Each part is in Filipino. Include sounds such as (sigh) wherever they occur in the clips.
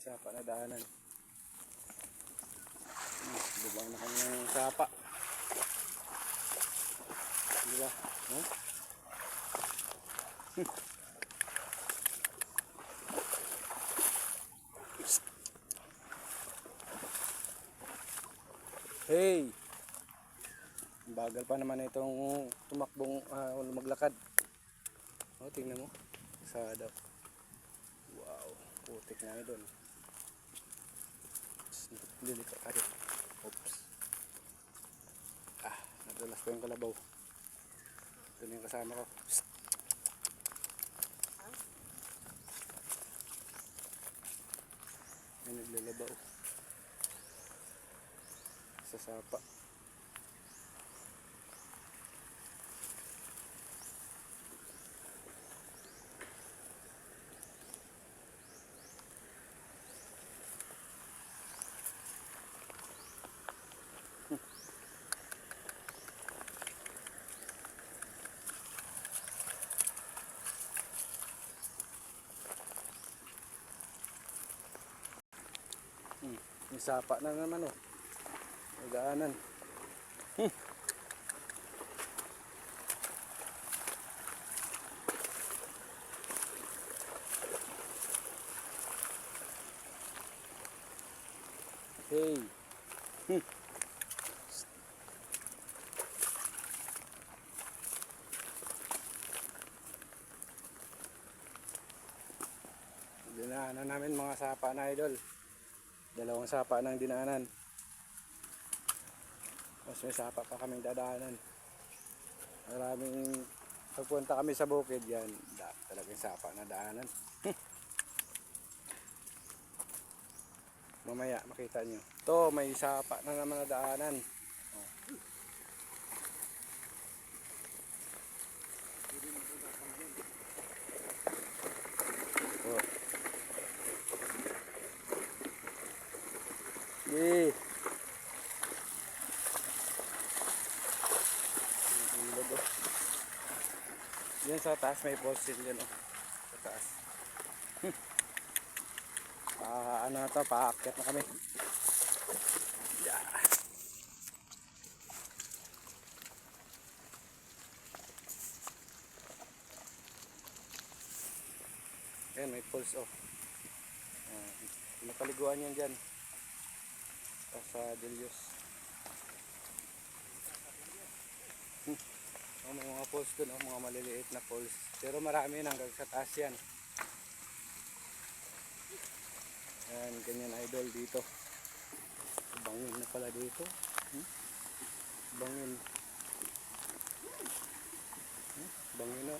Na daanan. Hmm, Lubang na kami ng sapa. Di ba? Huh? (laughs) Hey! Bagal pa naman itong tumakbong o maglakad. O, tingnan mo. Sa daw. Wow, putik na idol. Ka rin. Oops. Ah, nadulas ko yung kalabaw. Ito na yung kasama ko. Psst. May naglalabaw. Sa sapa. Hmm. May sapa na naman oh. May daanan. Hmm. Hey. Hmm. Dinaanan namin mga sapa na idol. Dalawang sapa ng dinaanan. Mas may sapa pa kaming dadaanan. Maraming pagpunta kami sa bukid yan. Da, talagang sapa na daanan. (laughs) Mamaya makita nyo. To may sapa na naman na daanan. Oh. Oh. Yee. Ang labo. Yan sa taas may fossil yan oh. Sa taas. (laughs) Hmm. Pa ano na to, paakyat na kami. Yeah. Ayan, may pulse oh. Uh, napaliguan yan dyan. sa Delios. Oh, may mga poles dun, oh, mga maliliit na poles. Pero marami na hanggang sa taas yan. Ayan, ganyan idol dito. Bangin na pala dito. Hmm? Bangin. Hmm? Bangin na.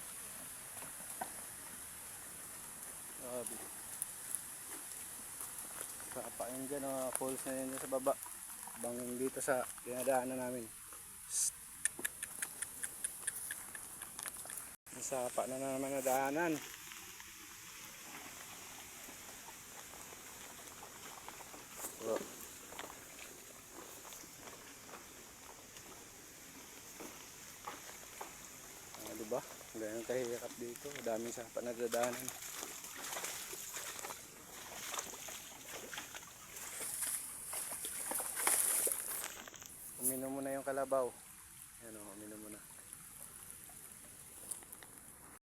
Grabe. Sapa yun dyan, mga poles na dyan sa baba. Bangin dito sa dinadaanan namin. Psst. May Sapa na naman na daanan. Oh. Ah, diba? Ganyan kahirap dito. Daming sapa na dadaanan. Uminom mo na yung kalabaw. Yan o, uminom mo